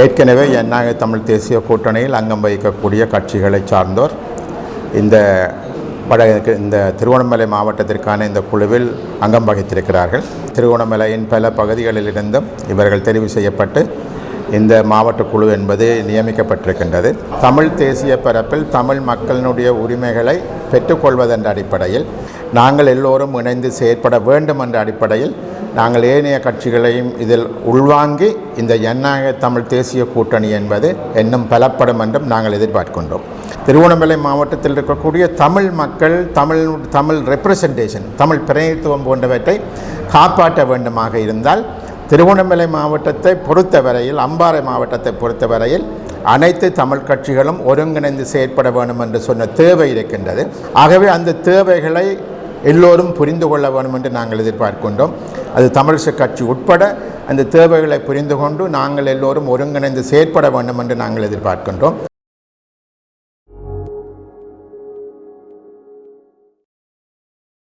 ஏற்கனவே என்னாக தமிழ் தேசிய கூட்டணியில் அங்கம் வகிக்கக்கூடிய கட்சிகளை சார்ந்தோர். இந்த வடக்கு இந்த திருவண்ணாமலை மாவட்டத்திற்கான இந்த குழுவில் அங்கம் வகித்திருக்கிறார்கள். திருவண்ணாமலையின் பல பகுதிகளிலிருந்தும் இவர்கள் தெரிவு செய்யப்பட்டு இந்த மாவட்ட குழு என்பது நியமிக்கப்பட்டிருக்கின்றது. தமிழ் தேசிய பரப்பில் தமிழ் மக்களினுடைய உரிமைகளை பெற்றுக்கொள்வதென்ற அடிப்படையில் நாங்கள் எல்லோரும் இணைந்து செயற்பட வேண்டும் என்ற அடிப்படையில் நாங்கள் ஏனைய கட்சிகளையும் இதில் உள்வாங்கி இந்த ஜனநாயக தமிழ் தேசிய கூட்டணி என்பது இன்னும் பலப்படும் என்றும் நாங்கள் எதிர்பார்க்கின்றோம். திருவண்ணாமலை மாவட்டத்தில் இருக்கக்கூடிய தமிழ் மக்கள் தமிழ் தமிழ் ரெப்ரசன்டேஷன் தமிழ் பிரதிநிதித்துவம் போன்றவற்றை காப்பாற்ற வேண்டுமாக இருந்தால் திருவண்ணாமலை மாவட்டத்தை பொறுத்தவரையில் அம்பாறை மாவட்டத்தை பொறுத்தவரையில் அனைத்து தமிழ் கட்சிகளும் ஒருங்கிணைந்து செயற்பட வேண்டும் என்று சொன்ன தேவை இருக்கின்றது. ஆகவே அந்த தேவைகளை எல்லோரும் புரிந்து கொள்ள வேண்டும் என்று நாங்கள் எதிர்பார்க்கின்றோம். அது தமிழிசை கட்சி உட்பட அந்த தேவைகளை புரிந்து கொண்டு நாங்கள் எல்லோரும் ஒருங்கிணைந்து செயற்பட வேண்டும் என்று நாங்கள் எதிர்பார்க்கின்றோம்.